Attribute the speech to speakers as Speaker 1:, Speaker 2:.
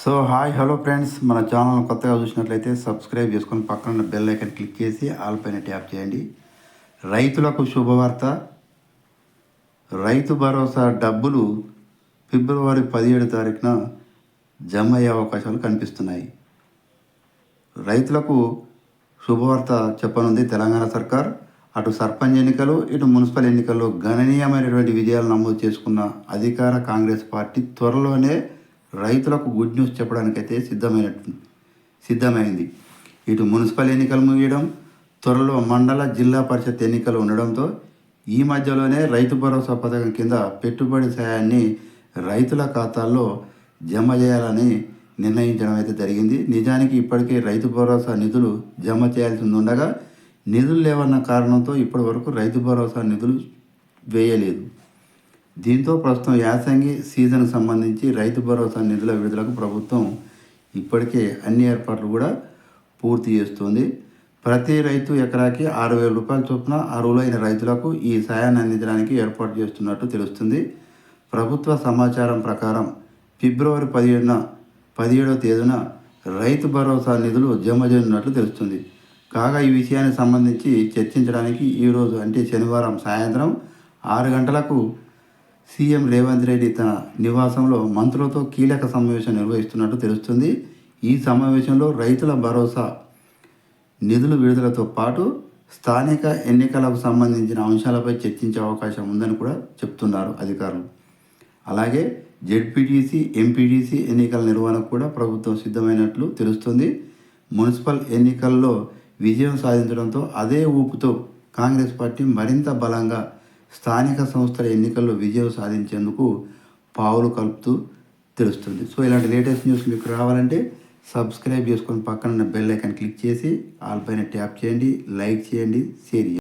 Speaker 1: So hi hello friends మన channel కొత్తగా చూసినట్లయితే సబ్స్క్రైబ్ చేసుకొని పక్కన బెల్ ఐకన్ క్లిక్ చేసి ఆల్ పైన ట్యాప్ చేయండి. రైతులకు శుభవార్త. రైతు భరోసా డబ్బులు ఫిబ్రవరి పదిహేడు తారీఖున జమ అయ్యే అవకాశాలు కనిపిస్తున్నాయి. రైతులకు శుభవార్త చెప్పనుంది తెలంగాణ సర్కార్. అటు సర్పంచ్ ఎన్నికలు ఇటు మున్సిపల్ ఎన్నికల్లో గణనీయమైనటువంటి విజయాలు నమోదు చేసుకున్న అధికార కాంగ్రెస్ పార్టీ త్వరలోనే రైతులకు గుడ్ న్యూస్ చెప్పడానికైతే సిద్ధమైనట్టు సిద్ధమైంది. ఇటు మున్సిపల్ ఎన్నికలు ముగియడం త్వరలో మండల జిల్లా పరిషత్ ఎన్నికలు ఉండడంతో ఈ మధ్యలోనే రైతు భరోసా పథకం కింద పెట్టుబడి సాయాన్ని రైతుల ఖాతాల్లో జమ చేయాలని నిర్ణయించడం అయితే జరిగింది. నిజానికి ఇప్పటికే రైతు భరోసా నిధులు జమ చేయాల్సి ఉండగా నిధులు లేవన్న కారణంతో ఇప్పటి వరకు రైతు భరోసా నిధులు వేయలేదు. దీంతో ప్రస్తుతం యాసంగి సీజన్ సంబంధించి రైతు భరోసా నిధుల విడుదలకు ప్రభుత్వం ఇప్పటికే అన్ని ఏర్పాట్లు కూడా పూర్తి చేస్తుంది. ప్రతి రైతు ఎకరాకి ఆరు వేల రూపాయల చొప్పున అర్హులైన రైతులకు ఈ సాయాన్ని అందించడానికి ఏర్పాటు చేస్తున్నట్టు తెలుస్తుంది. ప్రభుత్వ సమాచారం ప్రకారం ఫిబ్రవరి పదిహేడున పదిహేడవ తేదీన రైతు భరోసా నిధులు జమ చేయనున్నట్లు తెలుస్తుంది. కాగా ఈ విషయానికి సంబంధించి చర్చించడానికి ఈరోజు అంటే శనివారం సాయంత్రం ఆరు గంటలకు సీఎం రేవంత్ రెడ్డి తన నివాసంలో మంత్రులతో కీలక సమావేశం నిర్వహిస్తున్నట్టు తెలుస్తుంది. ఈ సమావేశంలో రైతుల భరోసా నిధుల విడుదలతో పాటు స్థానిక ఎన్నికలకు సంబంధించిన అంశాలపై చర్చించే అవకాశం ఉందని కూడా చెప్తున్నారు అధికారులు. అలాగే జెడ్పీటీసీ ఎంపీటీసీ ఎన్నికల నిర్వహణకు కూడా ప్రభుత్వం సిద్ధమైనట్లు తెలుస్తుంది. మున్సిపల్ ఎన్నికల్లో విజయం సాధించడంతో అదే ఊపుతో కాంగ్రెస్ పార్టీ మరింత బలంగా స్థానిక సంస్థల ఎన్నికల్లో విజయం సాధించేందుకు పావులు కలుపుతూ తెలుస్తుంది. సో ఇలాంటి లేటెస్ట్ న్యూస్ మీకు రావాలంటే సబ్స్క్రైబ్ చేసుకొని పక్కన బెల్ ఐకాన్ క్లిక్ చేసి ఆల్ పైన ట్యాప్ చేయండి లైక్ చేయండి షేర్ చేయండి.